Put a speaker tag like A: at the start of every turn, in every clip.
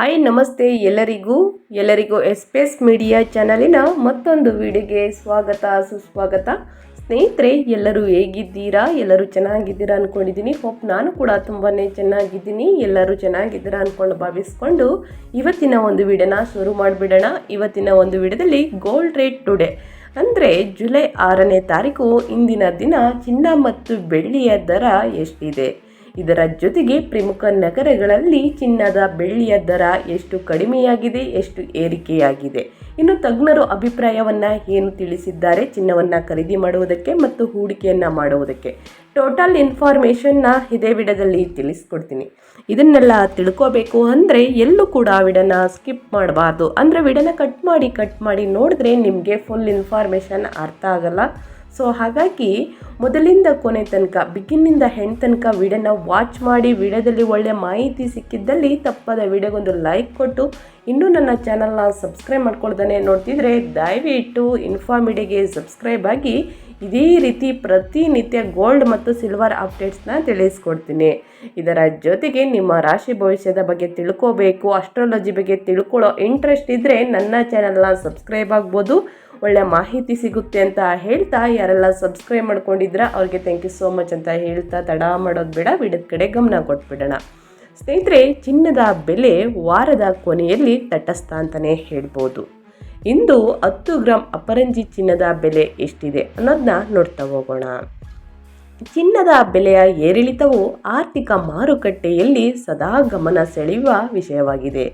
A: Hi, ನಮಸ್ತೆ ಎಲ್ಲರಿಗೂ. ಎಲ್ಲರಿಗೂ ಎಸ್ಪೇಸ್ ಮೀಡಿಯಾ ಚಾನಲಿನ ಮತ್ತೊಂದು ವಿಡಿಯೋಗೆ ಸ್ವಾಗತ, ಸುಸ್ವಾಗತ. ಸ್ನೇಹಿತರೆ, ಎಲ್ಲರೂ ಹೇಗಿದ್ದೀರಾ? ಎಲ್ಲರೂ ಚೆನ್ನಾಗಿದ್ದೀರಾ ಅಂದ್ಕೊಂಡಿದ್ದೀನಿ ಹೋಪ್ ನಾನು ಕೂಡ ತುಂಬಾ ಚೆನ್ನಾಗಿದ್ದೀನಿ. ಎಲ್ಲರೂ ಚೆನ್ನಾಗಿದ್ದೀರಾ ಅಂದ್ಕೊಂಡು ಭಾವಿಸ್ಕೊಂಡು ಇವತ್ತಿನ ಒಂದು ವಿಡಿಯೋನ ಶುರು ಮಾಡಿಬಿಡೋಣ. ಇವತ್ತಿನ ಒಂದು ವಿಡಿಯೋದಲ್ಲಿ ಗೋಲ್ಡ್ ರೇಟ್ ಟುಡೇ ಅಂದರೆ, ಜುಲೈ ಆರನೇ ತಾರೀಕು, ಇಂದಿನ ದಿನ ಚಿನ್ನ ಮತ್ತು ಬೆಳ್ಳಿಯ ದರ ಎಷ್ಟಿದೆ? ಇದರ ಜೊತೆಗೆ ಪ್ರಮುಖ ನಗರಗಳಲ್ಲಿ ಚಿನ್ನದ ಬೆಳ್ಳಿಯ ದರ ಎಷ್ಟು ಕಡಿಮೆಯಾಗಿದೆ, ಎಷ್ಟು ಏರಿಕೆಯಾಗಿದೆ? ಇನ್ನು ತಜ್ಞರು ಅಭಿಪ್ರಾಯವನ್ನು ಏನು ತಿಳಿಸಿದ್ದಾರೆ, ಚಿನ್ನವನ್ನು ಖರೀದಿ ಮಾಡುವುದಕ್ಕೆ ಮತ್ತು ಹೂಡಿಕೆಯನ್ನು ಮಾಡುವುದಕ್ಕೆ? ಟೋಟಲ್ ಇನ್ಫಾರ್ಮೇಷನ್ನ ಇದೇ ವಿಡದಲ್ಲಿ ತಿಳಿಸ್ಕೊಡ್ತೀನಿ. ಇದನ್ನೆಲ್ಲ ತಿಳ್ಕೋಬೇಕು ಅಂದರೆ ಎಲ್ಲೂ ಕೂಡ ವಿಡನ ಸ್ಕಿಪ್ ಮಾಡಬಾರ್ದು. ಅಂದರೆ ವಿಡನ ಕಟ್ ಮಾಡಿ ಕಟ್ ಮಾಡಿ ನೋಡಿದ್ರೆ ನಿಮಗೆ ಫುಲ್ ಇನ್ಫಾರ್ಮೇಷನ್ ಅರ್ಥ ಆಗಲ್ಲ. ಸೊ ಹಾಗಾಗಿ ಮೊದಲಿಂದ ಕೊನೆ ತನಕ ಬಿಗಿನ್ನಿಂದ ಹೆಣ್ ತನಕ ವಿಡಿಯೋನ ವಾಚ್ ಮಾಡಿ, ವಿಡಿಯೋದಲ್ಲಿ ಒಳ್ಳೆ ಮಾಹಿತಿ ಸಿಕ್ಕಿದ್ದಲ್ಲಿ ತಪ್ಪದ ವಿಡಿಯೋಗೊಂದು ಲೈಕ್ ಕೊಟ್ಟು, ಇನ್ನೂ ನನ್ನ ಚಾನಲ್ನ ಸಬ್ಸ್ಕ್ರೈಬ್ ಮಾಡ್ಕೊಳ್ತಾನೆ ನೋಡ್ತಿದ್ರೆ ದಯವಿಟ್ಟು ಇನ್ಫಾರ್ಮಿಡಿಗೆ ಸಬ್ಸ್ಕ್ರೈಬ್ ಆಗಿ, ಇದೇ ರೀತಿ ಪ್ರತಿನಿತ್ಯ ಗೋಲ್ಡ್ ಮತ್ತು ಸಿಲ್ವರ್ ಅಪ್ಡೇಟ್ಸ್ನ ತಿಳಿಸ್ಕೊಡ್ತೀನಿ. ಇದರ ಜೊತೆಗೆ ನಿಮ್ಮ ರಾಶಿ ಭವಿಷ್ಯದ ಬಗ್ಗೆ ತಿಳ್ಕೋಬೇಕು ಅಸ್ಟ್ರಾಲಜಿ ಬಗ್ಗೆ ತಿಳ್ಕೊಳ್ಳೋ ಇಂಟ್ರೆಸ್ಟ್ ಇದ್ದರೆ ನನ್ನ ಚಾನಲ್ನ ಸಬ್ಸ್ಕ್ರೈಬ್ ಆಗ್ಬೋದು. ಒಳ್ಳೆ ಮಾಹಿತಿ ಸಿಗುತ್ತೆ ಅಂತ ಹೇಳ್ತಾ, ಯಾರೆಲ್ಲ ಸಬ್ಸ್ಕ್ರೈಬ್ ಮಾಡ್ಕೊಂಡಿದ್ರ ಅವ್ರಿಗೆ ಥ್ಯಾಂಕ್ ಯು ಸೋ ಮಚ್ ಅಂತ ಹೇಳ್ತಾ, ತಡ ಮಾಡೋದು ಬೇಡ ವಿಡದ ಕಡೆ ಗಮನ ಕೊಟ್ಬಿಡೋಣ. ಸ್ನೇಹಿತರೆ, ಚಿನ್ನದ ಬೆಲೆ ವಾರದ ಕೊನೆಯಲ್ಲಿ ತಟಸ್ಥ ಅಂತಲೇ ಹೇಳ್ಬೋದು. ಇಂದು ಹತ್ತು ಗ್ರಾಮ್ ಅಪರಂಜಿ ಚಿನ್ನದ ಬೆಲೆ ಎಷ್ಟಿದೆ ಅನ್ನೋದನ್ನ ನೋಡ್ತಾ ಹೋಗೋಣ. ಚಿನ್ನದ ಬೆಲೆಯ ಏರಿಳಿತವು ಆರ್ಥಿಕ ಮಾರುಕಟ್ಟೆಯಲ್ಲಿ ಸದಾ ಗಮನ ಸೆಳೆಯುವ ವಿಷಯವಾಗಿದೆ.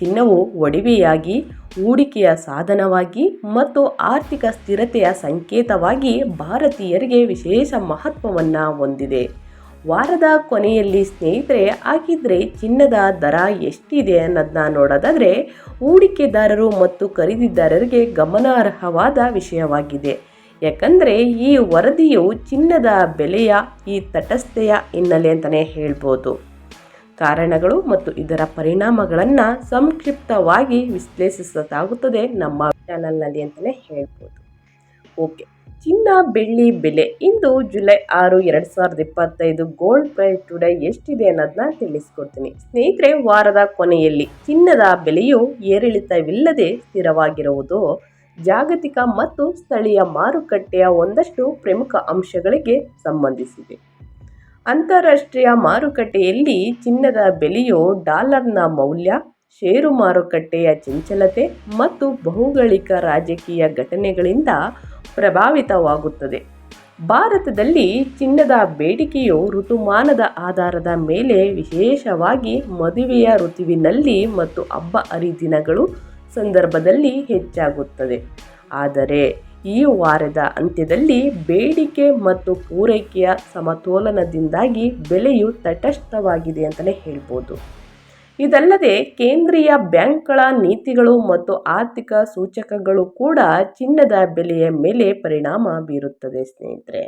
A: ಚಿನ್ನವು ಒಡವೆಯಾಗಿ, ಹೂಡಿಕೆಯ ಸಾಧನವಾಗಿ ಮತ್ತು ಆರ್ಥಿಕ ಸ್ಥಿರತೆಯ ಸಂಕೇತವಾಗಿ ಭಾರತೀಯರಿಗೆ ವಿಶೇಷ ಮಹತ್ವವನ್ನು ಹೊಂದಿದೆ. ವಾರದ ಕೊನೆಯಲ್ಲಿ ಸ್ನೇಹಿತರೆ ಆಗಿದ್ರೆ ಚಿನ್ನದ ದರ ಎಷ್ಟಿದೆ ಅನ್ನೋದನ್ನ ನೋಡೋದಾದರೆ, ಹೂಡಿಕೆದಾರರು ಮತ್ತು ಖರೀದಿದಾರರಿಗೆ ಗಮನಾರ್ಹವಾದ ವಿಷಯವಾಗಿದೆ. ಯಾಕಂದರೆ ಈ ವರದಿಯು ಚಿನ್ನದ ಬೆಲೆಯ ಈ ತಟಸ್ಥೆಯ ಹಿನ್ನೆಲೆ ಅಂತಲೇ ಹೇಳ್ಬೋದು. ಕಾರಣಗಳು ಮತ್ತು ಇದರ ಪರಿಣಾಮಗಳನ್ನು ಸಂಕ್ಷಿಪ್ತವಾಗಿ ವಿಶ್ಲೇಷಿಸಲಾಗುತ್ತದೆ ನಮ್ಮ ಚಾನಲ್ನಲ್ಲಿ ಅಂತಲೇ ಹೇಳ್ಬೋದು. ಓಕೆ, ಚಿನ್ನ ಬೆಳ್ಳಿ ಬೆಲೆ. ಇಂದು ಜುಲೈ ಆರು, ಎರಡು ಸಾವಿರದ ಇಪ್ಪತ್ತೈದು ಗೋಲ್ಡ್ ಪ್ರೈಸ್ ಟುಡೇ ಎಷ್ಟಿದೆ ಅನ್ನೋದನ್ನ ತಿಳಿಸ್ಕೊಡ್ತೀನಿ. ಸ್ನೇಹಿತರೆ, ವಾರದ ಕೊನೆಯಲ್ಲಿ ಚಿನ್ನದ ಬೆಲೆಯು ಏರಿಳಿತವಿಲ್ಲದೆ ಸ್ಥಿರವಾಗಿರುವುದು ಜಾಗತಿಕ ಮತ್ತು ಸ್ಥಳೀಯ ಮಾರುಕಟ್ಟೆಯ ಒಂದಷ್ಟು ಪ್ರಮುಖ ಅಂಶಗಳಿಗೆ ಸಂಬಂಧಿಸಿದೆ. ಅಂತಾರಾಷ್ಟ್ರೀಯ ಮಾರುಕಟ್ಟೆಯಲ್ಲಿ ಚಿನ್ನದ ಬೆಲೆಯು ಡಾಲರ್ನ ಮೌಲ್ಯ, ಷೇರು ಮಾರುಕಟ್ಟೆಯ ಚಂಚಲತೆ ಮತ್ತು ಭೌಗೋಳಿಕ ರಾಜಕೀಯ ಘಟನೆಗಳಿಂದ ಪ್ರಭಾವಿತವಾಗುತ್ತದೆ. ಭಾರತದಲ್ಲಿ ಚಿನ್ನದ ಬೇಡಿಕೆಯು ಋತುಮಾನದ ಆಧಾರದ ಮೇಲೆ ವಿಶೇಷವಾಗಿ ಮದುವೆಯ ಋತುವಿನಲ್ಲಿ ಮತ್ತು ಹಬ್ಬ ಹರಿದಿನಗಳು ಸಂದರ್ಭದಲ್ಲಿ ಹೆಚ್ಚಾಗುತ್ತದೆ. ಆದರೆ ಈ ವಾರದ ಅಂತ್ಯದಲ್ಲಿ ಬೇಡಿಕೆ ಮತ್ತು ಪೂರೈಕೆಯ ಸಮತೋಲನದಿಂದಾಗಿ ಬೆಲೆಯು ತಟಸ್ಥವಾಗಿದೆ ಅಂತಲೇ ಹೇಳ್ಬೋದು. ಇದಲ್ಲದೆ ಕೇಂದ್ರೀಯ ಬ್ಯಾಂಕ್ಗಳ ನೀತಿಗಳು ಮತ್ತು ಆರ್ಥಿಕ ಸೂಚಕಗಳು ಕೂಡ ಚಿನ್ನದ ಬೆಲೆಯ ಮೇಲೆ ಪರಿಣಾಮ ಬೀರುತ್ತದೆ ಸ್ನೇಹಿತರೆ.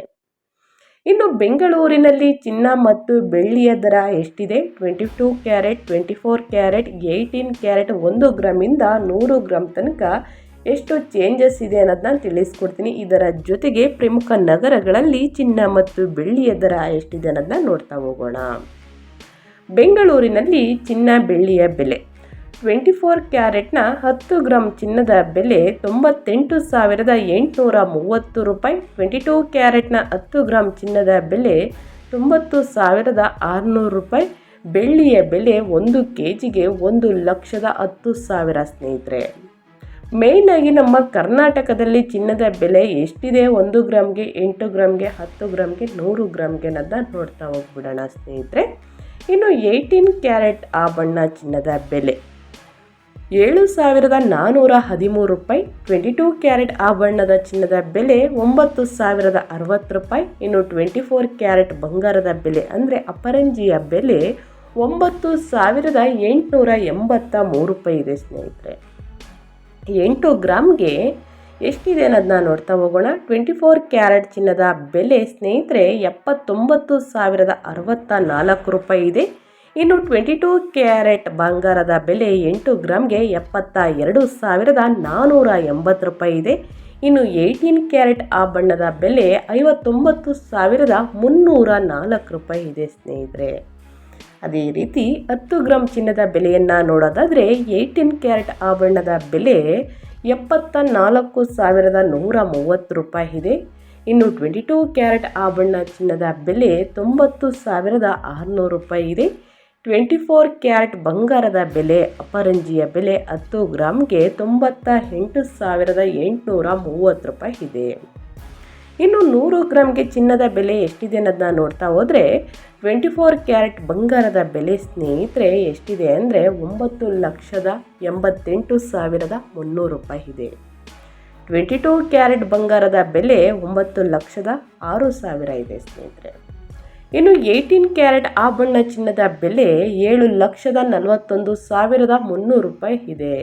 A: ಇನ್ನು ಬೆಂಗಳೂರಿನಲ್ಲಿ ಚಿನ್ನ ಮತ್ತು ಬೆಳ್ಳಿಯ ದರ ಎಷ್ಟಿದೆ? Twenty two carat, twenty four carat, eighteen carat, ಒಂದು ಗ್ರಾಮಿಂದ ನೂರು ಗ್ರಾಮ್ ತನಕ ಎಷ್ಟು ಚೇಂಜಸ್ ಇದೆ ಅನ್ನೋದನ್ನ ತಿಳಿಸ್ಕೊಡ್ತೀನಿ. ಇದರ ಜೊತೆಗೆ ಪ್ರಮುಖ ನಗರಗಳಲ್ಲಿ ಚಿನ್ನ ಮತ್ತು ಬೆಳ್ಳಿಯ ದರ ಎಷ್ಟಿದೆ ಅನ್ನೋದನ್ನ ನೋಡ್ತಾ ಹೋಗೋಣ. ಬೆಂಗಳೂರಿನಲ್ಲಿ ಚಿನ್ನ ಬೆಳ್ಳಿಯ ಬೆಲೆ ಟ್ವೆಂಟಿ ಫೋರ್ ಕ್ಯಾರೆಟ್ನ ಹತ್ತು ಗ್ರಾಮ್ ಚಿನ್ನದ ಬೆಲೆ ತೊಂಬತ್ತೆಂಟು ಸಾವಿರದ ಎಂಟುನೂರ ಮೂವತ್ತು ರೂಪಾಯಿ. ಟ್ವೆಂಟಿ ಟೂ ಕ್ಯಾರೆಟ್ನ ಹತ್ತು ಗ್ರಾಮ್ ಚಿನ್ನದ ಬೆಲೆ ತೊಂಬತ್ತು ಸಾವಿರದ ಆರುನೂರು ರೂಪಾಯಿ. ಬೆಳ್ಳಿಯ ಬೆಲೆ ಒಂದು ಕೆ ಜಿಗೆ ಒಂದು ಲಕ್ಷದ ಹತ್ತು ಸಾವಿರ ಸ್ನೇಹಿತರೆ. ಮೇಯ್ನಾಗಿ ನಮ್ಮ ಕರ್ನಾಟಕದಲ್ಲಿ ಚಿನ್ನದ ಬೆಲೆ ಎಷ್ಟಿದೆ? ಒಂದು ಗ್ರಾಮ್ಗೆ ಎಂಟು ಗ್ರಾಮ್ಗೆ ಹತ್ತು ಗ್ರಾಮ್ಗೆ ನೂರು ಗ್ರಾಮ್ಗೆ ಅನ್ನೋದನ್ನ ನೋಡ್ತಾ ಹೋಗ್ಬಿಡೋಣ ಸ್ನೇಹಿತರೆ. ಇನ್ನು ಏಯ್ಟೀನ್ ಕ್ಯಾರೆಟ್ ಆಭರಣ ಚಿನ್ನದ ಬೆಲೆ. ಏಳು ಸಾವಿರದ ನಾನ್ನೂರ ಹದಿಮೂರು ರೂಪಾಯಿ ಟ್ವೆಂಟಿ ಟೂ ಕ್ಯಾರೆಟ್ ಆಭರಣದ ಚಿನ್ನದ ಬೆಲೆ ಒಂಬತ್ತು ಸಾವಿರದ ಅರವತ್ತು ರೂಪಾಯಿ, ಇನ್ನು ಟ್ವೆಂಟಿ ಫೋರ್ ಕ್ಯಾರೆಟ್ ಬಂಗಾರದ ಬೆಲೆ ಅಂದರೆ ಅಪರಂಜಿಯ ಬೆಲೆ ಒಂಬತ್ತು ಸಾವಿರದ ಎಂಟುನೂರ ಎಂಬತ್ತ ಮೂರು ರೂಪಾಯಿ ಇದೆ ಸ್ನೇಹಿತರೆ. ಎಂಟು ಗ್ರಾಮ್ಗೆ ಎಷ್ಟಿದೆ ಅನ್ನೋದನ್ನ ನೋಡ್ತಾ ಹೋಗೋಣ. ಟ್ವೆಂಟಿ ಫೋರ್ ಕ್ಯಾರೆಟ್ ಚಿನ್ನದ ಬೆಲೆ ಸ್ನೇಹಿತರೆ ಎಪ್ಪತ್ತೊಂಬತ್ತು ಸಾವಿರದ ಅರವತ್ತ ನಾಲ್ಕು ರೂಪಾಯಿ ಇದೆ. ಇನ್ನು ಟ್ವೆಂಟಿ ಟೂ ಕ್ಯಾರೆಟ್ ಬಂಗಾರದ ಬೆಲೆ ಎಂಟು ಗ್ರಾಮ್ಗೆ ಎಪ್ಪತ್ತ ಎರಡು ಸಾವಿರದ ನಾನ್ನೂರ ಎಂಬತ್ತು ರೂಪಾಯಿ ಇದೆ. ಇನ್ನು ಏಯ್ಟೀನ್ ಕ್ಯಾರೆಟ್ ಆ ಬಣ್ಣದ ಬೆಲೆ ಐವತ್ತೊಂಬತ್ತು ಸಾವಿರದ ಮುನ್ನೂರ ನಾಲ್ಕು ರೂಪಾಯಿ ಇದೆ ಸ್ನೇಹಿತರೆ. ಅದೇ ರೀತಿ ಹತ್ತು ಗ್ರಾಮ್ ಚಿನ್ನದ ಬೆಲೆಯನ್ನು ನೋಡೋದಾದರೆ ಏಯ್ಟೀನ್ ಕ್ಯಾರೆಟ್ ಆಭರಣದ ಬೆಲೆ ಎಪ್ಪತ್ತ ನಾಲ್ಕು ಸಾವಿರದ ನೂರ ಮೂವತ್ತು ರೂಪಾಯಿ ಇದೆ. ಇನ್ನು ಟ್ವೆಂಟಿ ಟೂ ಕ್ಯಾರೆಟ್ ಆಭರಣ ಚಿನ್ನದ ಬೆಲೆ ತೊಂಬತ್ತು ಸಾವಿರದ ಆರುನೂರು ರೂಪಾಯಿ ಇದೆ. ಟ್ವೆಂಟಿ ಫೋರ್ ಕ್ಯಾರೆಟ್ ಬಂಗಾರದ ಬೆಲೆ, ಅಪರಂಜಿಯ ಬೆಲೆ ಹತ್ತು ಗ್ರಾಮ್ಗೆ ತೊಂಬತ್ತ ಎಂಟು ಸಾವಿರದ ಎಂಟುನೂರ ಮೂವತ್ತು ರೂಪಾಯಿ ಇದೆ. ಇನ್ನು ನೂರು ಗ್ರಾಮ್ಗೆ ಚಿನ್ನದ ಬೆಲೆ ಎಷ್ಟಿದೆ ಅನ್ನೋದನ್ನ ನೋಡ್ತಾ ಹೋದರೆ ಟ್ವೆಂಟಿ ಫೋರ್ ಕ್ಯಾರೆಟ್ ಬಂಗಾರದ ಬೆಲೆ ಸ್ನೇಹಿತರೆ ಎಷ್ಟಿದೆ ಅಂದರೆ ಒಂಬತ್ತು ಲಕ್ಷದ ಎಂಬತ್ತೆಂಟು ಸಾವಿರದ ಮುನ್ನೂರು ರೂಪಾಯಿ ಇದೆ. ಟ್ವೆಂಟಿ ಟೂ ಕ್ಯಾರೆಟ್ ಬಂಗಾರದ ಬೆಲೆ ಒಂಬತ್ತು ಲಕ್ಷದ ಆರು ಸಾವಿರ ಇದೆ ಸ್ನೇಹಿತರೆ. ಇನ್ನು ಏಯ್ಟೀನ್ ಕ್ಯಾರೆಟ್ ಆಭರಣ ಚಿನ್ನದ ಬೆಲೆ ಏಳು ಲಕ್ಷದ ನಲವತ್ತೊಂದು ಸಾವಿರದ ಮುನ್ನೂರು ರೂಪಾಯಿ ಇದೆ.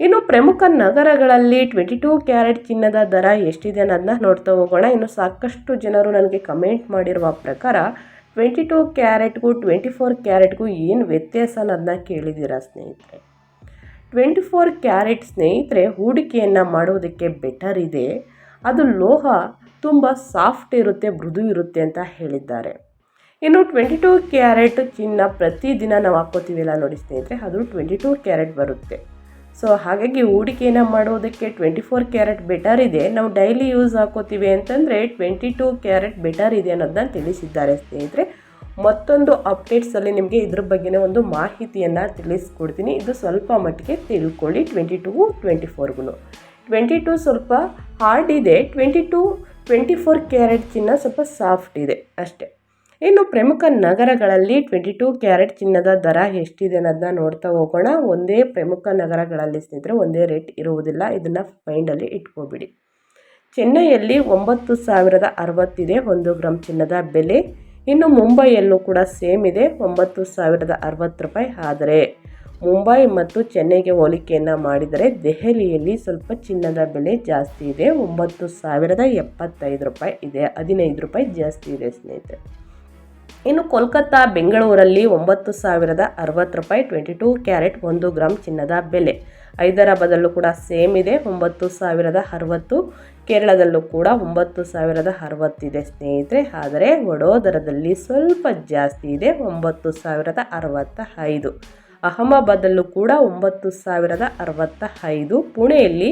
A: ಇನ್ನು ಪ್ರಮುಖ ನಗರಗಳಲ್ಲಿ ಟ್ವೆಂಟಿ ಟೂ ಕ್ಯಾರೆಟ್ ಚಿನ್ನದ ದರ ಎಷ್ಟಿದೆ ಅನ್ನೋದನ್ನ ನೋಡ್ತಾ ಹೋಗೋಣ. ಇನ್ನು ಸಾಕಷ್ಟು ಜನರು ನನಗೆ ಕಮೆಂಟ್ ಮಾಡಿರುವ ಪ್ರಕಾರ ಟ್ವೆಂಟಿ ಟೂ ಕ್ಯಾರೆಟ್ಗೂ ಟ್ವೆಂಟಿ ಫೋರ್ ಕ್ಯಾರೆಟ್ಗೂ ಏನು ವ್ಯತ್ಯಾಸ ಅನ್ನೋದನ್ನ ಕೇಳಿದ್ದೀರಾ ಸ್ನೇಹಿತರೆ? ಟ್ವೆಂಟಿ ಫೋರ್ ಕ್ಯಾರೆಟ್ ಸ್ನೇಹಿತರೆ, ಹೂಡಿಕೆಯನ್ನು ಮಾಡೋದಕ್ಕೆ ಬೆಟರ್ ಇದೆ. ಅದು ಲೋಹ ತುಂಬ ಸಾಫ್ಟ್ ಇರುತ್ತೆ, ಮೃದು ಇರುತ್ತೆ ಅಂತ ಹೇಳಿದ್ದಾರೆ. ಇನ್ನು ಟ್ವೆಂಟಿ ಟೂ ಕ್ಯಾರೆಟ್ ಚಿನ್ನ ಪ್ರತಿದಿನ ನಾವು ಹಾಕ್ಕೋತೀವಿಲ್ಲ ನೋಡಿ ಸ್ನೇಹಿತರೆ, ಅದು ಟ್ವೆಂಟಿ ಟೂ ಕ್ಯಾರೆಟ್ ಬರುತ್ತೆ. ಸೊ ಹಾಗಾಗಿ ಹೂಡಿಕೆಯನ್ನು ಮಾಡೋದಕ್ಕೆ ಟ್ವೆಂಟಿ ಫೋರ್ ಕ್ಯಾರೆಟ್ ಬೆಟರ್ ಇದೆ. ನಾವು ಡೈಲಿ ಯೂಸ್ ಹಾಕೋತೀವಿ ಅಂತಂದರೆ ಟ್ವೆಂಟಿ ಟೂ ಕ್ಯಾರೆಟ್ ಬೆಟರ್ ಇದೆ ಅನ್ನೋದನ್ನ ತಿಳಿಸಿದ್ದಾರೆ ಸ್ನೇಹಿತರೆ. ಮತ್ತೊಂದು ಅಪ್ಡೇಟ್ಸಲ್ಲಿ ನಿಮಗೆ ಇದ್ರ ಬಗ್ಗೆನೇ ಒಂದು ಮಾಹಿತಿಯನ್ನು ತಿಳಿಸ್ಕೊಡ್ತೀನಿ. ಇದು ಸ್ವಲ್ಪ ಮಟ್ಟಿಗೆ ತಿಳ್ಕೊಳ್ಳಿ ಟ್ವೆಂಟಿ ಟೂ ಟ್ವೆಂಟಿ ಫೋರ್ಗೂ ಟ್ವೆಂಟಿ ಟೂ ಸ್ವಲ್ಪ ಹಾರ್ಡ್ ಇದೆ. Twenty two twenty four carat ಚಿನ್ನ ಸ್ವಲ್ಪ ಸಾಫ್ಟ್ ಇದೆ. ಅಷ್ಟೇ. ಇನ್ನು ಪ್ರಮುಖ ನಗರಗಳಲ್ಲಿ ಟ್ವೆಂಟಿ ಟೂ ಕ್ಯಾರೆಟ್ ಚಿನ್ನದ ದರ ಎಷ್ಟಿದೆ ಅನ್ನೋದನ್ನ ನೋಡ್ತಾ ಹೋಗೋಣ. ಒಂದೇ ಪ್ರಮುಖ ನಗರಗಳಲ್ಲಿ ಸ್ನೇಹಿತರೆ ಒಂದೇ ರೇಟ್ ಇರುವುದಿಲ್ಲ. ಇದನ್ನು ಮೈಂಡಲ್ಲಿ ಇಟ್ಕೋಬಿಡಿ. ಚೆನ್ನೈಯಲ್ಲಿ ಒಂಬತ್ತು ಸಾವಿರದ ಅರವತ್ತಿದೆ ಒಂದು ಗ್ರಾಮ್ ಚಿನ್ನದ ಬೆಲೆ. ಇನ್ನು ಮುಂಬೈಯಲ್ಲೂ ಕೂಡ ಸೇಮ್ ಇದೆ, ಒಂಬತ್ತು ಸಾವಿರದ ಅರವತ್ತು ರೂಪಾಯಿ. ಆದರೆ ಮುಂಬೈ ಮತ್ತು ಚೆನ್ನೈಗೆ ಹೋಲಿಕೆಯನ್ನು ಮಾಡಿದರೆ ದೆಹಲಿಯಲ್ಲಿ ಸ್ವಲ್ಪ ಚಿನ್ನದ ಬೆಲೆ ಜಾಸ್ತಿ ಇದೆ, ಒಂಬತ್ತು ಸಾವಿರದ ಎಪ್ಪತ್ತೈದು ರೂಪಾಯಿ ಇದೆ, ಹದಿನೈದು ರೂಪಾಯಿ ಜಾಸ್ತಿ ಇದೆ ಸ್ನೇಹಿತರೆ. ಇನ್ನು ಕೋಲ್ಕತ್ತಾ, ಬೆಂಗಳೂರಲ್ಲಿ ಒಂಬತ್ತು ಸಾವಿರದ ಅರವತ್ತು ರೂಪಾಯಿ ಟ್ವೆಂಟಿ ಟೂ ಕ್ಯಾರೆಟ್ ಒಂದು ಗ್ರಾಮ್ ಚಿನ್ನದ ಬೆಲೆ. ಹೈದರಾಬಾದಲ್ಲೂ ಕೂಡ ಸೇಮ್ ಇದೆ, ಒಂಬತ್ತು ಸಾವಿರದ ಅರವತ್ತು. ಕೇರಳದಲ್ಲೂ ಕೂಡ ಒಂಬತ್ತು ಸಾವಿರದ ಅರವತ್ತಿದೆ ಸ್ನೇಹಿತರೆ. ಆದರೆ ವಡೋದರದಲ್ಲಿ ಸ್ವಲ್ಪ ಜಾಸ್ತಿ ಇದೆ, ಒಂಬತ್ತು ಸಾವಿರದ ಅರವತ್ತ ಐದು. ಅಹಮದಾಬಾದಲ್ಲೂ ಕೂಡ ಒಂಬತ್ತು ಸಾವಿರದ ಅರವತ್ತ ಐದು. ಪುಣೆಯಲ್ಲಿ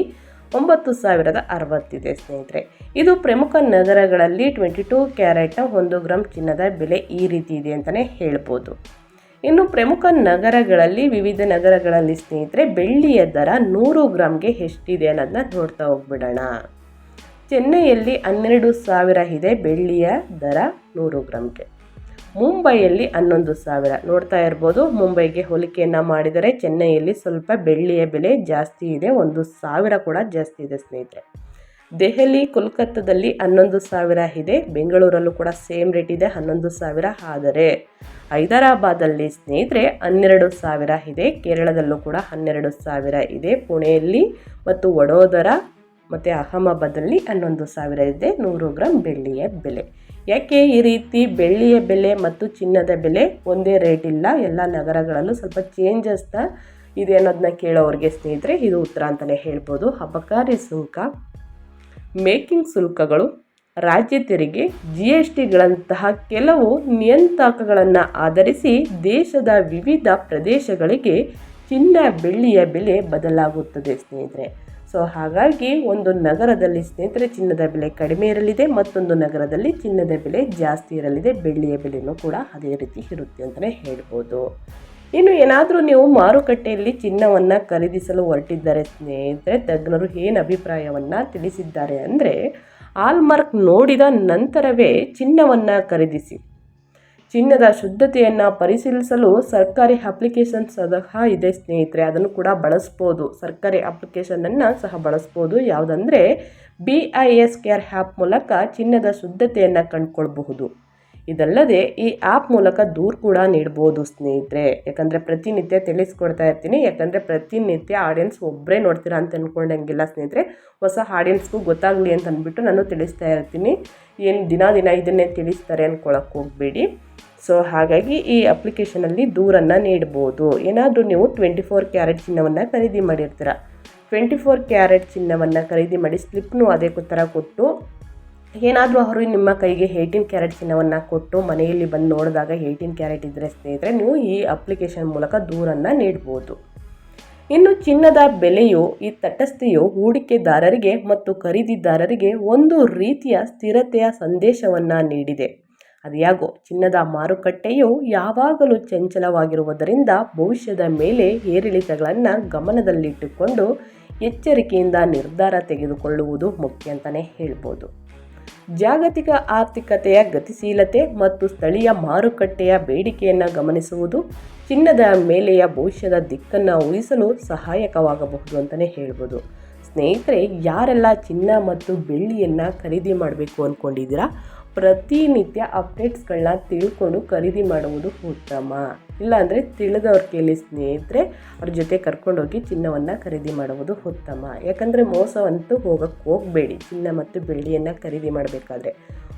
A: ಒಂಬತ್ತು ಸಾವಿರದ ಅರವತ್ತಿದೆ ಸ್ನೇಹಿತರೆ. ಇದು ಪ್ರಮುಖ ನಗರಗಳಲ್ಲಿ ಟ್ವೆಂಟಿ ಟೂ ಕ್ಯಾರೆಟ್ನ ಒಂದು ಗ್ರಾಮ್ ಚಿನ್ನದ ಬೆಲೆ ಈ ರೀತಿ ಇದೆ ಅಂತಲೇ ಹೇಳ್ಬೋದು. ಇನ್ನು ಪ್ರಮುಖ ನಗರಗಳಲ್ಲಿ, ವಿವಿಧ ನಗರಗಳಲ್ಲಿ ಸ್ನೇಹಿತರೆ, ಬೆಳ್ಳಿಯ ದರ ನೂರು ಗ್ರಾಮ್ಗೆ ಎಷ್ಟಿದೆ ಅನ್ನೋದನ್ನ ನೋಡ್ತಾ ಹೋಗ್ಬಿಡೋಣ. ಚೆನ್ನೈಯಲ್ಲಿ ಹನ್ನೆರಡು ಸಾವಿರ ಇದೆ, ಬೆಳ್ಳಿಯ ದರ ನೂರು ಗ್ರಾಮ್ಗೆ ಮುಂಬೈಯಲ್ಲಿ ಹನ್ನೊಂದು ಸಾವಿರ. ನೋಡ್ತಾ ಇರ್ಬೋದು, ಮುಂಬೈಗೆ ಹೋಲಿಕೆಯನ್ನು ಮಾಡಿದರೆ ಚೆನ್ನೈಯಲ್ಲಿ ಸ್ವಲ್ಪ ಬೆಳ್ಳಿಯ ಬೆಲೆ ಜಾಸ್ತಿ ಇದೆ. ಒಂದು ಸಾವಿರ ಕೂಡ ಜಾಸ್ತಿ ಇದೆ ಸ್ನೇಹಿತರೆ. ದೆಹಲಿ, ಕೋಲ್ಕತ್ತಾದಲ್ಲಿ ಹನ್ನೊಂದು ಸಾವಿರ ಇದೆ. ಬೆಂಗಳೂರಲ್ಲೂ ಕೂಡ ಸೇಮ್ ರೇಟ್ ಇದೆ, ಹನ್ನೊಂದು ಸಾವಿರ. ಆದರೆ ಹೈದರಾಬಾದಲ್ಲಿ ಸ್ನೇಹಿತರೆ ಹನ್ನೆರಡು ಸಾವಿರ ಇದೆ. ಕೇರಳದಲ್ಲೂ ಕೂಡ ಹನ್ನೆರಡು ಸಾವಿರ ಇದೆ. ಪುಣೆಯಲ್ಲಿ ಮತ್ತು ವಡೋದರ ಮತ್ತು ಅಹಮದಾಬಾದಲ್ಲಿ ಹನ್ನೊಂದು ಸಾವಿರ ಇದೆ. ನೂರು ಗ್ರಾಮ್ ಬೆಳ್ಳಿಯ ಬೆಲೆ. ಯಾಕೆ ಈ ರೀತಿ ಬೆಳ್ಳಿಯ ಬೆಲೆ ಮತ್ತು ಚಿನ್ನದ ಬೆಲೆ ಒಂದೇ ರೇಟ್ ಇಲ್ಲ? ಎಲ್ಲ ನಗರಗಳಲ್ಲೂ ಸ್ವಲ್ಪ ಚೇಂಜಸ್ನ ಇದೆ ಅನ್ನೋದನ್ನ ಕೇಳೋರಿಗೆ ಸ್ನೇಹಿತರೆ, ಇದು ಉತ್ತರ ಅಂತಲೇ ಹೇಳ್ಬೋದು. ಅಬಕಾರಿ ಸುಂಕ, ಮೇಕಿಂಗ್ ಶುಲ್ಕಗಳು, ರಾಜ್ಯ ತೆರಿಗೆ ಜಿ ಎಸ್ ಟಿಗಳಂತಹ ಕೆಲವು ನಿಯಂತ್ರಕಗಳನ್ನು ಆಧರಿಸಿ ದೇಶದ ವಿವಿಧ ಪ್ರದೇಶಗಳಿಗೆ ಚಿನ್ನ ಬೆಳ್ಳಿಯ ಬೆಲೆ ಬದಲಾಗುತ್ತದೆ ಸ್ನೇಹಿತರೆ. ಸೊ ಹಾಗಾಗಿ ಒಂದು ನಗರದಲ್ಲಿ ಸ್ನೇಹಿತರೆ ಚಿನ್ನದ ಬೆಲೆ ಕಡಿಮೆ ಇರಲಿದೆ, ಮತ್ತೊಂದು ನಗರದಲ್ಲಿ ಚಿನ್ನದ ಬೆಲೆ ಜಾಸ್ತಿ ಇರಲಿದೆ, ಬೆಳ್ಳಿಯ ಬೆಲೆಯೂ ಕೂಡ ಅದೇ ರೀತಿ ಇರುತ್ತೆ ಅಂತಲೇ ಹೇಳ್ಬೋದು. ಇನ್ನು ಏನಾದರೂ ನೀವು ಮಾರುಕಟ್ಟೆಯಲ್ಲಿ ಚಿನ್ನವನ್ನು ಖರೀದಿಸಲು ಹೊರಟಿದ್ದಾರೆ ಸ್ನೇಹಿತರೆ, ತಜ್ಞರು ಏನು ಅಭಿಪ್ರಾಯವನ್ನು ತಿಳಿಸಿದ್ದಾರೆ ಅಂದರೆ ಆಲ್ಮಾರ್ಕ್ ನೋಡಿದ ನಂತರವೇ ಚಿನ್ನವನ್ನು ಖರೀದಿಸಿ. ಚಿನ್ನದ ಶುದ್ಧತೆಯನ್ನು ಪರಿಶೀಲಿಸಲು ಸರ್ಕಾರಿ ಅಪ್ಲಿಕೇಶನ್ ಸಹ ಇದೆ ಸ್ನೇಹಿತರೆ, ಅದನ್ನು ಕೂಡ ಬಳಸ್ಬೋದು. ಸರ್ಕಾರಿ ಅಪ್ಲಿಕೇಶನನ್ನು ಸಹ ಬಳಸ್ಬೋದು. ಯಾವುದಂದರೆ B I S care app ಮೂಲಕ ಚಿನ್ನದ ಶುದ್ಧತೆಯನ್ನು ಕಂಡುಕೊಳ್ಬಹುದು. ಇದಲ್ಲದೆ ಈ ಆ್ಯಪ್ ಮೂಲಕ ದೂರು ಕೂಡ ನೀಡ್ಬೋದು ಸ್ನೇಹಿತರೆ. ಯಾಕಂದರೆ ಪ್ರತಿನಿತ್ಯ ತಿಳಿಸ್ಕೊಡ್ತಾ ಇರ್ತೀನಿ. ಯಾಕಂದರೆ ಪ್ರತಿನಿತ್ಯ ಆಡಿಯನ್ಸ್ ಒಬ್ಬರೇ ನೋಡ್ತೀರಾ ಅಂತ ಅಂದ್ಕೊಂಡಂಗಿಲ್ಲ ಸ್ನೇಹಿತರೆ. ಹೊಸ ಆಡಿಯನ್ಸ್ಗೂ ಗೊತ್ತಾಗಲಿ ಅಂತ ಅಂದ್ಬಿಟ್ಟು ನಾನು ತಿಳಿಸ್ತಾ ಇರ್ತೀನಿ. ಏನು ದಿನ ದಿನ ಇದನ್ನೇ ತಿಳಿಸ್ತಾರೆ ಅಂದ್ಕೊಳಕ್ಕೆ ಹೋಗಬೇಡಿ. ಸೊ ಹಾಗಾಗಿ ಈ ಅಪ್ಲಿಕೇಶನಲ್ಲಿ ದೂರನ್ನು ನೀಡ್ಬೋದು. ಏನಾದರೂ ನೀವು ಟ್ವೆಂಟಿ ಫೋರ್ ಕ್ಯಾರೆಟ್ ಚಿನ್ನವನ್ನು ಖರೀದಿ ಮಾಡಿರ್ತೀರ. ಟ್ವೆಂಟಿ ಫೋರ್ ಕ್ಯಾರೆಟ್ ಚಿನ್ನವನ್ನು ಖರೀದಿ ಮಾಡಿ ಸ್ಲಿಪ್ನು ಅದೇ ಥರ ಕೊಟ್ಟು, ಏನಾದರೂ ಅವರು ನಿಮ್ಮ ಕೈಗೆ ಏಯ್ಟೀನ್ ಕ್ಯಾರೆಟ್ ಚಿನ್ನವನ್ನು ಕೊಟ್ಟು ಮನೆಯಲ್ಲಿ ಬಂದು ನೋಡಿದಾಗ ಏಯ್ಟೀನ್ ಕ್ಯಾರೆಟ್ ಇದ್ದರೆ ಸ್ನೇಹಿತರೆ, ನೀವು ಈ ಅಪ್ಲಿಕೇಶನ್ ಮೂಲಕ ದೂರನ್ನು ನೀಡ್ಬೋದು. ಇನ್ನು ಚಿನ್ನದ ಬೆಲೆಯು ಈ ತಟಸ್ಥೆಯು ಹೂಡಿಕೆದಾರರಿಗೆ ಮತ್ತು ಖರೀದಿದಾರರಿಗೆ ಒಂದು ರೀತಿಯ ಸ್ಥಿರತೆಯ ಸಂದೇಶವನ್ನು ನೀಡಿದೆ. ಅದ್ಯಾಗೋ ಚಿನ್ನದ ಮಾರುಕಟ್ಟೆಯು ಯಾವಾಗಲೂ ಚಂಚಲವಾಗಿರುವುದರಿಂದ ಭವಿಷ್ಯದ ಮೇಲೆ ಏರಿಳಿತಗಳನ್ನು ಗಮನದಲ್ಲಿಟ್ಟುಕೊಂಡು ಎಚ್ಚರಿಕೆಯಿಂದ ನಿರ್ಧಾರ ತೆಗೆದುಕೊಳ್ಳುವುದು ಮುಖ್ಯ ಅಂತಲೇ ಹೇಳ್ಬೋದು. ಜಾಗತಿಕ ಆರ್ಥಿಕತೆಯ ಗತಿಶೀಲತೆ ಮತ್ತು ಸ್ಥಳೀಯ ಮಾರುಕಟ್ಟೆಯ ಬೇಡಿಕೆಯನ್ನು ಗಮನಿಸುವುದು ಚಿನ್ನದ ಮೇಲೆಯ ಭವಿಷ್ಯದ ದಿಕ್ಕನ್ನು ಊಹಿಸಲು ಸಹಾಯಕವಾಗಬಹುದು ಅಂತಲೇ ಹೇಳ್ಬೋದು. ಸ್ನೇಹಿತರೆ, ಯಾರೆಲ್ಲ ಚಿನ್ನ ಮತ್ತು ಬೆಳ್ಳಿಯನ್ನು ಖರೀದಿ ಮಾಡಬೇಕು ಅಂದ್ಕೊಂಡಿದ್ದೀರಾ ಪ್ರತಿನಿತ್ಯ ಅಪ್ಡೇಟ್ಸ್ಗಳನ್ನ ತಿಳ್ಕೊಂಡು ಖರೀದಿ ಮಾಡುವುದು ಉತ್ತಮ. ಇಲ್ಲಾಂದರೆ ತಿಳಿದವ್ರ ಕೇಳಿ ಸ್ನೇಹಿತರೆ ಅವ್ರ ಜೊತೆ ಕರ್ಕೊಂಡೋಗಿ ಚಿನ್ನವನ್ನು ಖರೀದಿ ಮಾಡುವುದು ಉತ್ತಮ. ಯಾಕಂದರೆ ಮೋಸವಂತೂ ಹೋಗಕ್ಕೆ ಹೋಗಬೇಡಿ. ಚಿನ್ನ ಮತ್ತು ಬೆಳ್ಳಿಯನ್ನು ಖರೀದಿ ಮಾಡಬೇಕಾದ್ರೆ.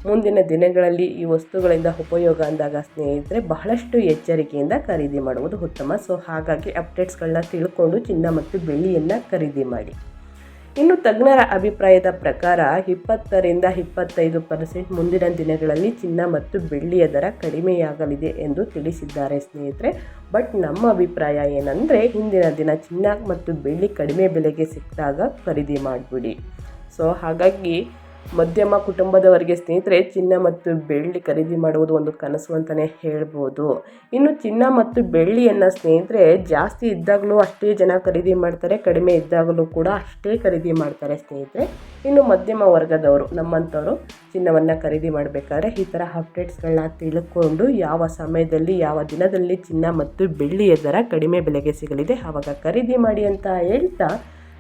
A: ಮುಂದಿನ ದಿನಗಳಲ್ಲಿ ಈ ವಸ್ತುಗಳಿಂದ ಉಪಯೋಗ ಅಂದಾಗ ಸ್ನೇಹಿತರೆ ಬಹಳಷ್ಟು ಎಚ್ಚರಿಕೆಯಿಂದ ಖರೀದಿ ಮಾಡುವುದು ಉತ್ತಮ. ಸೊ ಹಾಗಾಗಿ ಅಪ್ಡೇಟ್ಸ್ಗಳನ್ನ ತಿಳ್ಕೊಂಡು ಚಿನ್ನ ಮತ್ತು ಬೆಳ್ಳಿಯನ್ನು ಖರೀದಿ ಮಾಡಿ. ಇನ್ನು ತಜ್ಞರ ಅಭಿಪ್ರಾಯದ ಪ್ರಕಾರ ಇಪ್ಪತ್ತರಿಂದ ಇಪ್ಪತ್ತೈದು ಪರ್ಸೆಂಟ್ ಮುಂದಿನ ದಿನಗಳಲ್ಲಿ ಚಿನ್ನ ಮತ್ತು ಬೆಳ್ಳಿಯ ದರ ಕಡಿಮೆಯಾಗಲಿದೆ ಎಂದು ತಿಳಿಸಿದ್ದಾರೆ ಸ್ನೇಹಿತರೆ. ಬಟ್ ನಮ್ಮ ಅಭಿಪ್ರಾಯ ಏನಂದರೆ ಹಿಂದಿನ ದಿನ ಚಿನ್ನ ಮತ್ತು ಬೆಳ್ಳಿ ಕಡಿಮೆ ಬೆಲೆಗೆ ಸಿಕ್ಕಿದಾಗ ಖರೀದಿ ಮಾಡಿಬಿಡಿ. ಸೊ ಹಾಗಾಗಿ ಮಧ್ಯಮ ಕುಟುಂಬದವರಿಗೆ ಸ್ನೇಹಿತರೆ, ಚಿನ್ನ ಮತ್ತು ಬೆಳ್ಳಿ ಖರೀದಿ ಮಾಡುವುದು ಒಂದು ಕನಸು ಅಂತಲೇ ಹೇಳ್ಬೋದು. ಇನ್ನು ಚಿನ್ನ ಮತ್ತು ಬೆಳ್ಳಿಯನ್ನು ಸ್ನೇಹಿತರೆ, ಜಾಸ್ತಿ ಇದ್ದಾಗಲೂ ಅಷ್ಟೇ ಜನ ಖರೀದಿ ಮಾಡ್ತಾರೆ, ಕಡಿಮೆ ಇದ್ದಾಗಲೂ ಕೂಡ ಅಷ್ಟೇ ಖರೀದಿ ಮಾಡ್ತಾರೆ ಸ್ನೇಹಿತರೆ. ಇನ್ನು ಮಧ್ಯಮ ವರ್ಗದವರು, ನಮ್ಮಂಥವರು ಚಿನ್ನವನ್ನು ಖರೀದಿ ಮಾಡಬೇಕಾದ್ರೆ ಈ ಥರ ಅಪ್ಡೇಟ್ಸ್ಗಳನ್ನ ತಿಳ್ಕೊಂಡು ಯಾವ ಸಮಯದಲ್ಲಿ, ಯಾವ ದಿನದಲ್ಲಿ ಚಿನ್ನ ಮತ್ತು ಬೆಳ್ಳಿಯ ದರ ಕಡಿಮೆ ಬೆಲೆಗೆ ಸಿಗಲಿದೆ ಆವಾಗ ಖರೀದಿ ಮಾಡಿ ಅಂತ ಹೇಳ್ತಾ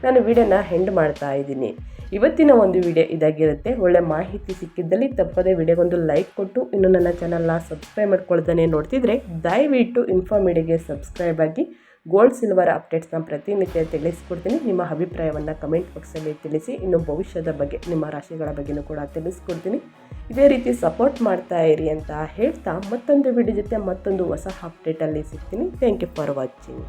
A: ನಾನು ವಿಡಿಯೋನ ಹೆಂಡ್ ಮಾಡ್ತಾ ಇದ್ದೀನಿ. ಇವತ್ತಿನ ಒಂದು ವಿಡಿಯೋ ಇದಾಗಿರುತ್ತೆ. ಒಳ್ಳೆ ಮಾಹಿತಿ ಸಿಕ್ಕಿದ್ದಲ್ಲಿ ತಪ್ಪದೇ ವಿಡಿಯೋಗೊಂದು ಲೈಕ್ ಕೊಟ್ಟು, ಇನ್ನು ನನ್ನ ಚಾನಲ್ನ ಸಬ್ಸ್ಕ್ರೈಬ್ ಮಾಡ್ಕೊಳ್ತಾನೆ ನೋಡ್ತಿದ್ರೆ, ದಯವಿಟ್ಟು ಇನ್ಫಾರ್ಮಿಡಿಗೆ ಸಬ್ಸ್ಕ್ರೈಬ್ ಆಗಿ ಗೋಲ್ಡ್ ಸಿಲ್ವರ್ ಅಪ್ಡೇಟ್ಸ್ನ ಪ್ರತಿನಿತ್ಯ ತಿಳಿಸ್ಕೊಡ್ತೀನಿ. ನಿಮ್ಮ ಅಭಿಪ್ರಾಯವನ್ನು ಕಮೆಂಟ್ ಬಾಕ್ಸಲ್ಲಿ ತಿಳಿಸಿ, ಇನ್ನು ಭವಿಷ್ಯದ ಬಗ್ಗೆ, ನಿಮ್ಮ ರಾಶಿಗಳ ಬಗ್ಗೆಯೂ ಕೂಡ ತಿಳಿಸ್ಕೊಡ್ತೀನಿ. ಇದೇ ರೀತಿ ಸಪೋರ್ಟ್ ಮಾಡ್ತಾ ಇರಿ ಅಂತ ಹೇಳ್ತಾ ಮತ್ತೊಂದು ವಿಡಿಯೋ ಜೊತೆ ಮತ್ತೊಂದು ಹೊಸ ಅಪ್ಡೇಟಲ್ಲಿ ಸಿಗ್ತೀನಿ. Thank you for watching